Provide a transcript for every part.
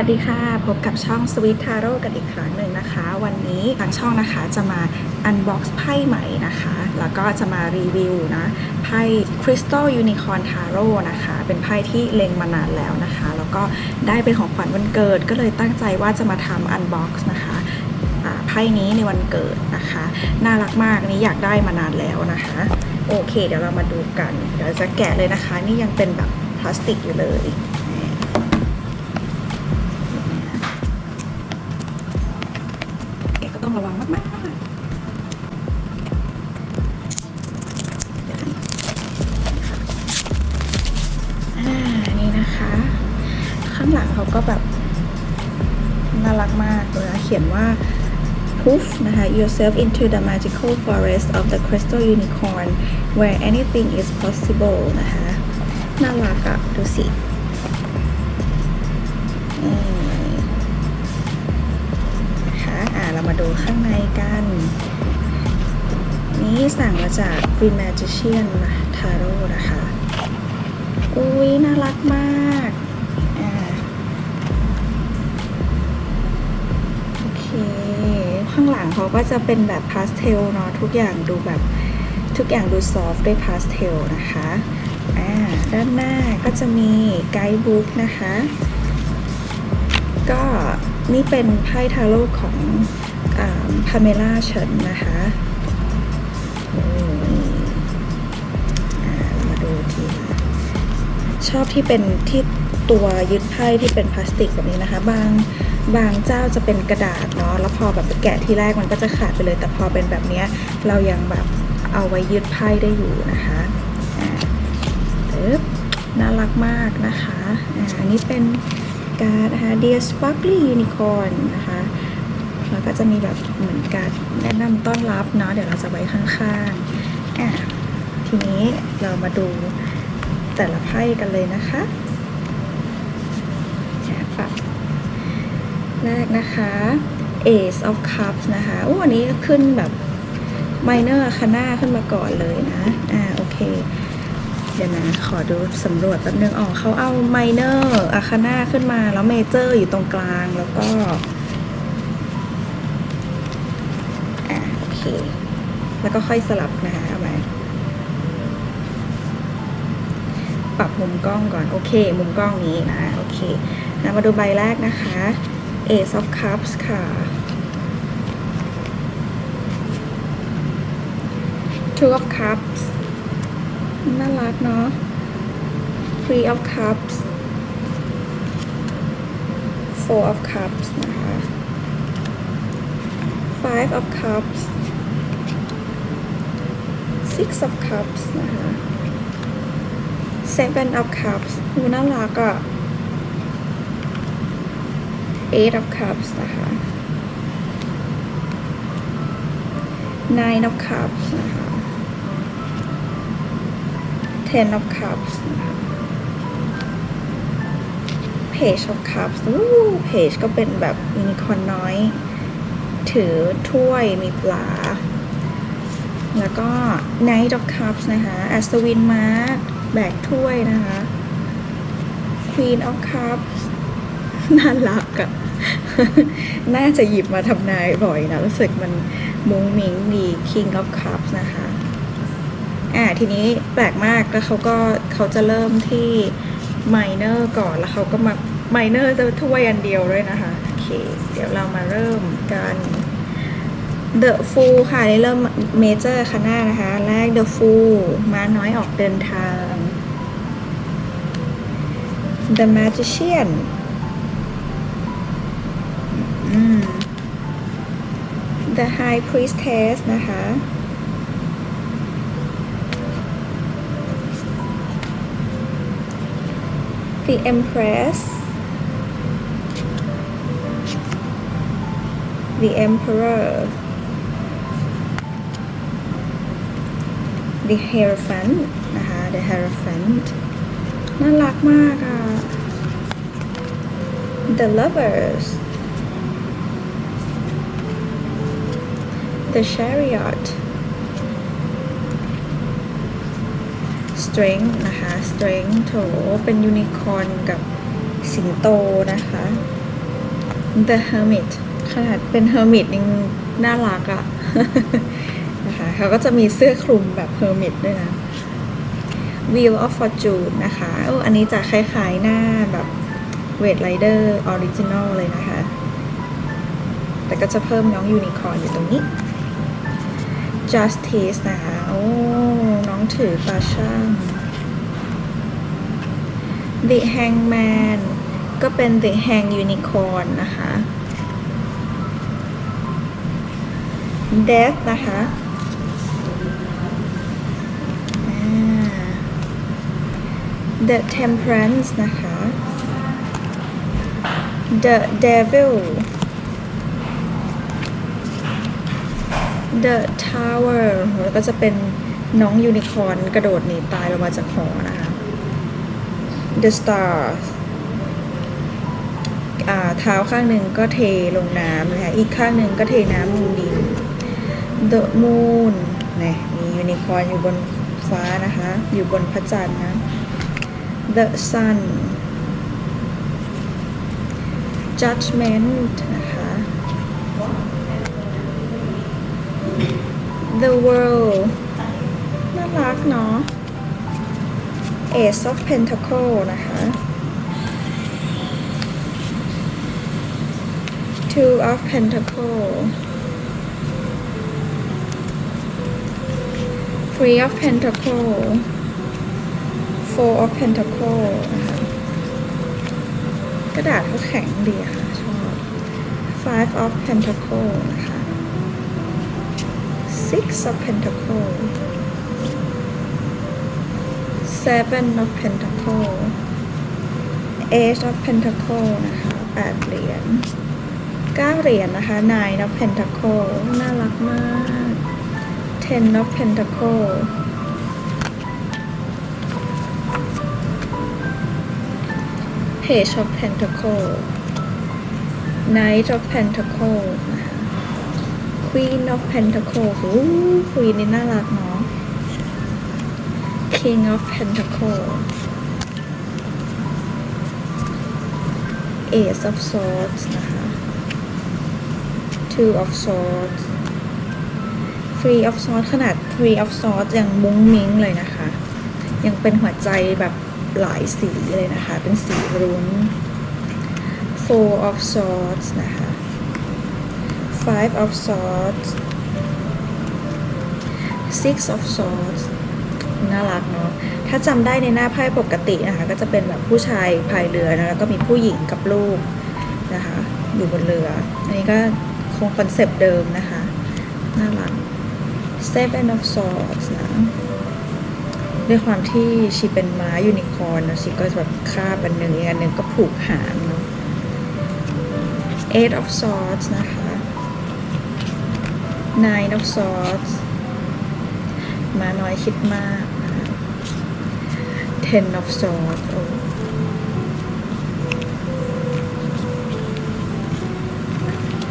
วัสดีค่ะ พบกับช่อง Sweet Taro กันอีกครั้งหนึ่งนะคะ วันนี้ทางช่องนะคะจะมา unbox ไพ่ใหม่นะคะ แล้วก็จะมารีวิวนะไพ่ Crystal Unicorn Tarot นะคะ เป็นไพ่ที่เล็งมานานแล้วนะคะ แล้วก็ได้เป็นของขวัญวันเกิด ก็เลยตั้งใจว่าจะมาทำ unbox นะคะไพ่นี้ในวันเกิดนะคะ น่ารักมากนนี้อยากได้มานานแล้วนะคะ โอเค เดี๋ยวเรามาดูกัน เดี๋ยวจะแกะเลยนะคะ นี่ยังเป็นแบบพลาสติกอยู่เลย ว่า Poof นะคะ yourself into the magical forest of the crystal unicorn where anything is possible นะคะ น่ารักอะดูสินะคะอ่าเรามาดูข้างในกัน นี่สั่งมาจาก Green Magician นะ Tarot นะคะ อุ้ยน่ารักมากอ่าโอเค ข้า งหลังเขาก็จะเป็นแบบพาสเทลเนาะทุกอย่างดูแบบทุกอย่างดูซอฟต์ด้วยพาสเทลนะคะอ่าด้านหน้าก็จะมีไกด์บุ๊กนะคะ ก็นี่เป็นไพ่ทาโร่ของพาเมล่าเฉินนะคะโอ้นี่อ่ามาดูทีละชอบที่เป็นที่ ตัวยึดไพ่ที่เป็นพลาสติกแบบนี้นะคะ บางบางเจ้าจะเป็นกระดาษเนาะแล้วพอแบบแกะที่แรกมันก็จะขาดไปเลย แต่พอเป็นแบบนี้เรายังแบบเอาไว้ยึดไพ่ได้อยู่นะคะอ่าปึ๊บน่ารักมากนะคะอ่าอันนี้เป็นการ์ดนะคะ Dear Sparkly Unicorn นะคะแล้วก็จะมีแบบเหมือนการแนะนำต้อนรับเนาะเดี๋ยวเราจะไว้ข้างๆอะทีนี้เรามาดูแต่ละไพ่กันเลยนะคะ แอบปรับแรกนะคะ Ace of Cups นะคะโอ้อันนี้ขึ้นแบบ Minor คาน่าขึ้นมาก่อนเลยนะ อ่า โอเค เดี๋ยวนะ ขอดูสำรวจแป๊บนึงอ๋อเขาเอาไมเนอร์อาคาน่าขึ้นมา แล้วเมเจอร์อยู่ตรงกลาง แล้วก็ อะโอเค แล้วก็ค่อยสลับนะคะ เอาไหมปรับมุมกล้องก่อน โอเค มุมกล้องนี้นะ โอเค มาดูใบแรกนะคะ Ace of Cups ค่ะ Two of Cups น่ารักเนาะ Three of Cups Four of Cups นะคะ Five of Cups Six of Cups นะคะ Seven of Cups ดูน่ารักอะ Eight of Cups นะคะ Nine of Cups นะคะ Ten of Cups นะคะ Page of Cups อู้ Page ก็เป็นแบบยูนิคอนน้อย ถือถ้วยมีปลา แล้วก็ Knight of Cups นะคะ อัศวินม้าแบกถ้วยนะคะ Queen of Cups น่ารักอะน่าจะหยิบมาทำนายบ่อยนะ รู้สึกมันมุ้งมิ้งดี King of Cups นะคะ อ่าทีนี้แปลกมากแล้วเขาก็เขาจะเริ่มที่ minor ก่อนแล้วเขาก็มา minor จะถ้วยอันเดียวด้วยนะคะ โอเค เดี๋ยวเรามาเริ่มกัน The Fool ค่ะ ได้เริ่ม Major ค่ะหน้านะคะ แรก The Fool มาน้อยออกเดินทาง The Magician The High Priestess นะคะ The Empress The Emperor The Hierophant นะคะ The Hierophant น่ารักมากอ่ะ The Lovers The Chariot strength นะคะ strength โถเป็นยูนิคอร์นกับสิงโตนะคะ The Hermit ขนาดเป็น Hermit ยังน่ารักอะนะคะเขาก็จะมีเสื้อคลุมแบบ Hermit ด้วยนะ Wheel of Fortune นะคะออันนี้จะคล้ายๆหน้าแบบ Red Rider Original เลยนะคะ แต่ก็จะเพิ่มน้องยูนิคอร์นอยู่ตรงนี้ Justice นะคะ โอ้ น้องถือปลาช่าง The Hangman ก็เป็น The Hang Unicorn นะคะ Death นะคะ The Temperance นะคะ The Devil The Tower แล้วก็จะเป็นน้องยูนิคอร์นกระโดดหนีตายลงมาจากหอนะคะ The Stars เท้าข้างหนึ่งก็เทลงน้ำนะคะ อีกข้างหนึ่งก็เทน้ำลงดิน The Moon เนี่ยมียูนิคอร์นอยู่บนฟ้านะคะ อยู่บนพระจันทร์นะ The Sun Judgment นะ The World น่ารักเนาะ Ace of Pentacle นะคะ Two of Pentacle Three of Pentacle Four of Pentacle นะคะกระดาษเขาแข็งดีค่ะชอบ Five of Pentacle นะคะ Six of Pentacles Seven of Pentacles Eight of Pentacles นะคะแปดเหรียญเก้าเหรียญนะคะ Nine of Pentacles น่ารักมาก Ten of Pentacles Page of Pentacles Knight of Pentacle นะคะ Queen of Pentacles โอ้ควีนนี่น่ารักเนาะ King of Pentacles Ace of Swords นะคะ Two of Swords Three of Swords ขนาด Three of Swords ยังมุ้งมิ้งเลยนะคะ ยังเป็นหัวใจแบบหลายสีเลยนะคะ เป็นสีรุ้ง Four of Swords นะคะ Five of Swords Six of Swords น่ารักเนาะ ถ้าจำได้ในหน้าไพ่ปกตินะคะ ก็จะเป็นแบบผู้ชายพายเรือนะแล้วก็มีผู้หญิงกับลูกนะคะ อยู่บนเรือ อันนี้ก็คงคอนเซปต์เดิมนะคะ น่ารัก Seven of Swords นะด้วยความที่ชีเป็นม้ายูนิคอร์นนะชีก็แบบคาบอันหนึ่งอีกอันหนึ่งก็ผูกหางเนาะ Eight of Swords นะคะ Nine of Swords มาน้อยคิดมาก Ten of Swords โอ้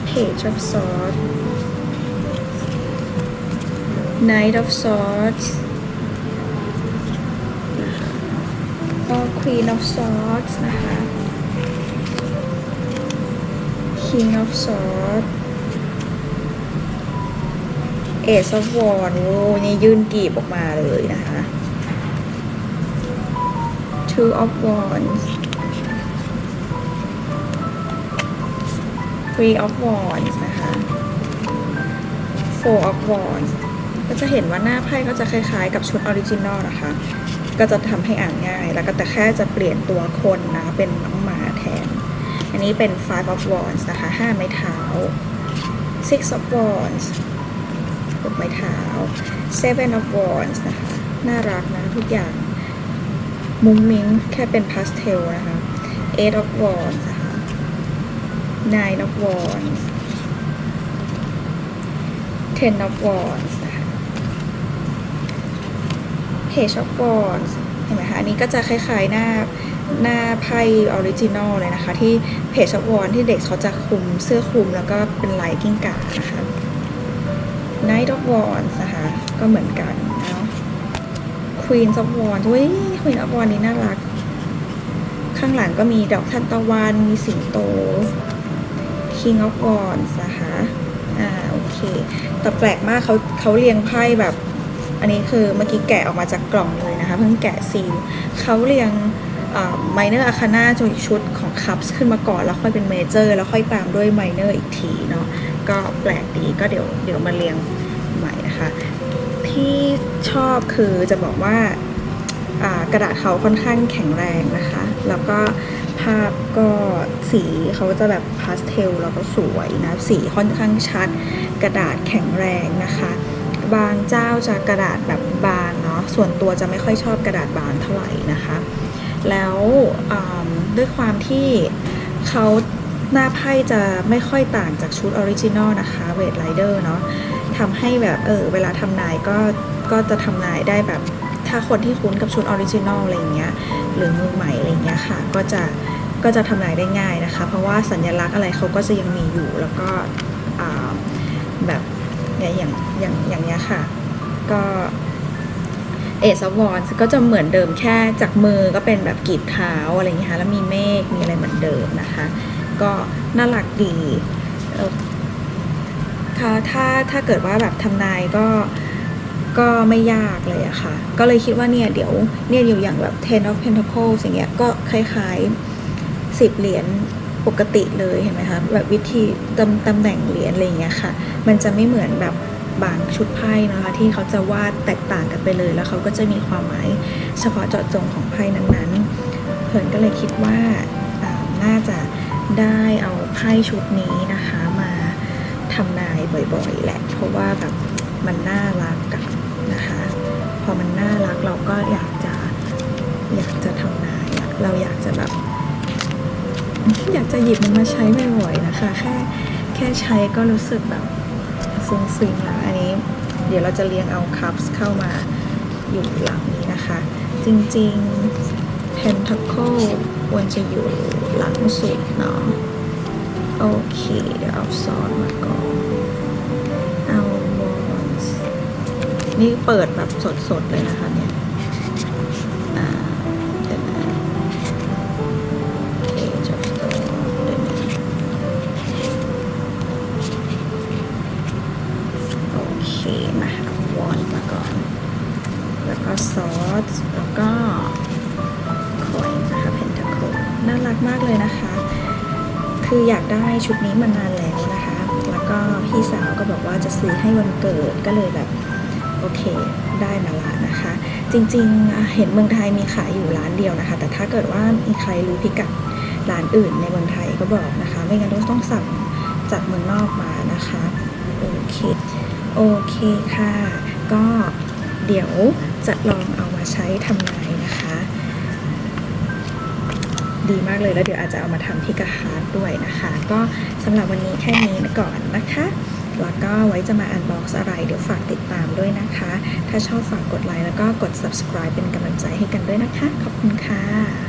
Page of Swords Knight of Swords ก็ Queen of Swords นะคะ King of Swords Ace of Wands โอ้นี่ยื่นกีบออกมาเลยนะคะ Two of Wands Three of Wands นะคะ Four of Wands ก็จะเห็นว่าหน้าไพ่ก็จะคล้ายๆ กับชุดออริจินอลนะคะ ก็จะทำให้อ่านง่าย แล้วก็แต่แค่จะเปลี่ยนตัวคนนะคะเป็นน้องหมาแทน อันนี้เป็น five of wands นะคะห้าไม้เท้า six of wands หกไม้เท้า seven of wands นะคะ น่ารักนะทุกอย่าง มุ้งมิ้งแค่เป็นพาสเทลนะคะ eight of wands นะคะ nine of wands ten of wands นะคะ page of wands เห็นไหมคะ อันนี้ก็จะคล้ายๆหน้าหน้าไพ่ออริจินอลเลยนะคะ ที่ page of wands ที่เด็กเขาจะคลุมเสื้อคลุมแล้วก็เป็นลายกิ้งก่านะคะ Knight of Wands นะคะ ก็เหมือนกันเนาะ Queen of Wands เว้ย Queen of Wands นี่น่ารัก ข้างหลังก็มีดอกทานตะวันมีสิงโต King of Wands นะคะ อ่า โอเค แต่แปลกมากเขาเขาเรียงไพ่แบบ อันนี้คือเมื่อกี้แกะออกมาจากกล่องเลยนะคะ เพิ่งแกะซีลเขาเรียงไมเนอร์อาคาน่าจุชุดของคัพขึ้นมาก่อน แล้วค่อยเป็นเมเจอร์ แล้วค่อยตามด้วยไมเนอร์อีกทีเนาะ ก็แปลกดีก็เดี๋ยวเดี๋ยวมาเรียงใหม่นะคะ ที่ชอบคือจะบอกว่ากระดาษเขาค่อนข้างแข็งแรงนะคะ แล้วก็ภาพก็สีเขาจะแบบพาสเทลแล้วก็สวยนะ สีค่อนข้างชัด กระดาษแข็งแรงนะคะ บางเจ้าจะกระดาษแบบบางเนาะ ส่วนตัวจะไม่ค่อยชอบกระดาษบางเท่าไหร่นะคะ แล้วด้วยความที่เขา หน้าไพ่จะไม่ค่อยต่างจากชุดออริจินอลนะคะเวทไรเดอร์เนาะทำให้แบบเออเวลาทำนายก็ก็จะทำนายได้แบบถ้าคนที่คุ้นกับชุดออริจินอลอะไรเงี้ยหรือมือใหม่อะไรเงี้ยค่ะ ก็จะก็จะทำนายได้ง่ายนะคะ เพราะว่าสัญลักษณ์อะไรเขาก็จะยังมีอยู่แล้วก็แบบเนี่ยอย่างอย่างอย่างเงี้ยค่ะ ก็เอสวอนก็จะเหมือนเดิมแค่จากมือก็เป็นแบบกรีดเท้าอะไรอย่างเงี้ยค่ะแล้วมีเมฆมีอะไรเหมือนเดิมนะคะ ก็น่ารักดีถ้าถ้าถ้าเกิดว่าแบบทำนายก็ก็ไม่ยากเลยอะค่ะ ก็เลยคิดว่าเนี่ยเดี๋ยวเนี่ยอยู่อย่างแบบ ten of pentacles อย่างเงี้ยก็คล้ายๆสิบเหรียญปกติเลยเห็นไหมคะแบบวิธีตำตำแหน่งเหรียญอะไรอย่างเงี้ยค่ะ มันจะไม่เหมือนแบบบางชุดไพ่นะคะ ที่เขาจะวาดแตกต่างกันไปเลย แล้วเขาก็จะมีความหมายเฉพาะเจาะจงของไพ่นั้นๆเขินก็เลยคิดว่าอ่าน่าจะ ได้เอาไพ่ชุดนี้นะคะมาทำนายบ่อยๆแหละ เพราะว่าแบบมันน่ารักกันนะคะ พอมันน่ารักเราก็อยากจะอยากจะทำนายเราอยากจะแบบ อยากจะหยิบมันมาใช้บ่อยๆนะคะ แค่แค่ใช้ก็รู้สึกแบบซึ้งๆแล้วอันนี้ เดี๋ยวเราจะเรียงเอาคัพเข้ามาอยู่หลังนี้นะคะ จริงๆ Pentacle ควรจะอยู่หลังสุดเนาะโอเค เดี๋ยวเอาซอนมาก่อนเอา Wands นี่เปิดแบบสดๆเลยนะคะเนี่ยเดี๋ยวนะ Age of Stone เดี๋ยวนะโอเคมาเอาวอนมาก่อน แล้วก็ซอส แล้วก็ น่ารักมากเลยนะคะ คืออยากได้ชุดนี้มานานแล้วนะคะ แล้วก็พี่สาวก็บอกว่าจะซื้อให้วันเกิดก็เลยแบบโอเคได้มาละนะคะ จริงๆเห็นเมืองไทยมีขายอยู่ร้านเดียวนะคะ แต่ถ้าเกิดว่ามีใครรู้พิกัดร้านอื่นในเมืองไทยก็บอกนะคะ ไม่งั้นต้องต้องสั่งจากเมืองนอกมานะคะโอเคโอเคค่ะ ก็เดี๋ยวจะลองเอามาใช้ทำนาน ดีมากเลยแล้วเดี๋ยวอาจจะเอามาทำที่กระฮาร์ดด้วยนะคะ ก็สำหรับวันนี้แค่นี้ก่อนนะคะ แล้วก็ไว้จะมาอันบ็อกซ์อะไร เดี๋ยวฝากติดตามด้วยนะคะ ถ้าชอบฝากกดไลค์แล้วก็กด subscribe เป็นกำลังใจให้กันด้วยนะคะ ขอบคุณค่ะ